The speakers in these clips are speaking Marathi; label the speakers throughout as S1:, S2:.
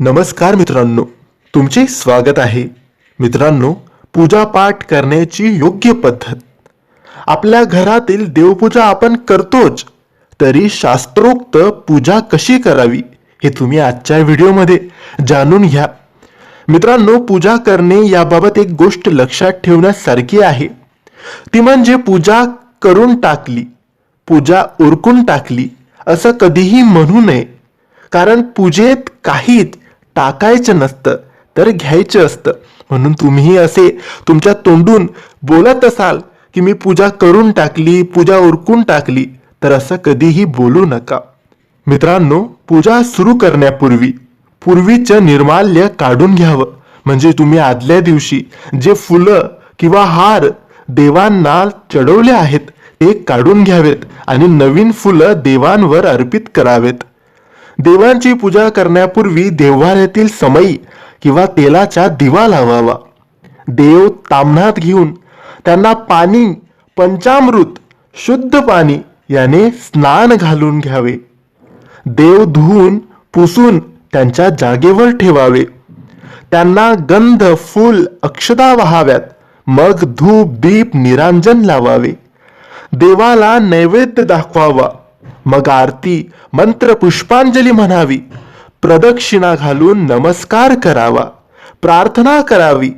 S1: नमस्कार मित्रांनो तुमचे स्वागत आहे. मित्रांनो पूजापाठ करण्याची योग्य पद्धत. आपल्या घरातील देवपूजा आपण करतोच तरी शास्त्रोक्त पूजा कशी करावी हे तुम्ही आजच्या व्हिडिओमध्ये जाणून घ्या. मित्रांनो पूजा करणे याबाबत एक गोष्ट लक्षात ठेवण्यासारखी आहे. ती म्हणजे पूजा करून टाकली पूजा उरकून टाकली असं कधीही म्हणू नये. कारण पूजेत काहीच टाकायचं नसतं तर घ्यायचं असतं. म्हणून तुम्ही असे तुमच्या तोंडून बोलत असाल की मी पूजा करून टाकली पूजा उरकून टाकली तर असं कधीही बोलू नका. मित्रांनो पूजा सुरू करण्यापूर्वी पूर्वीचं निर्माल्य काढून घ्यावं. म्हणजे तुम्ही आदल्या दिवशी जे फुलं किंवा हार देवांना चढवले आहेत ते काढून घ्यावेत आणि नवीन फुलं देवांवर अर्पित करावेत. देवांची पूजा करण्यापूर्वी देव्हाऱ्यातील समई किंवा तेलाचा दिवा लावावा. देव तामणात घेऊन त्यांना पाणी पंचामृत शुद्ध पाणी याने स्नान घालून घ्यावे. देव धुवून पुसून त्यांच्या जागेवर ठेवावे. त्यांना गंध फूल अक्षता वहाव्यात. मग धूप दीप निरांजन लावावे. देवाला नैवेद्य दाखवावा. मग आरती मंत्र पुष्पांजली म्हणावी. प्रदक्षिणा घालून नमस्कार करावा. प्रार्थना करावी.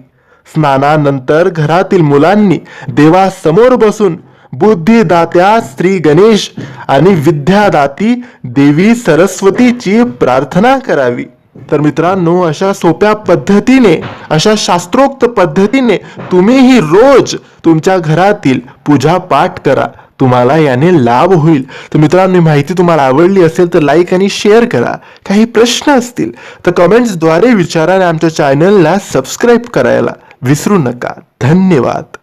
S1: स्नानानंतर घरातील मुलांनी देवासमोर बसून बुद्धिदात्या श्री गणेश आणि विद्यादाती देवी सरस्वतीची प्रार्थना करावी. तर मित्रांनो अशा सोप्या पद्धतीने अशा शास्त्रोक्त पद्धतीने तुम्हीही रोज तुमच्या घरातील पूजा पाठ करा. तुम्हाला याने लाभ होईल. तर मित्रांनो माहिती तुम्हाला आवडली असेल तर लाईक आणि शेअर करा. काही प्रश्न असतील तर कमेंट्सद्वारे विचारा आणि आमच्या चॅनलला सबस्क्राईब करायला विसरू नका. धन्यवाद.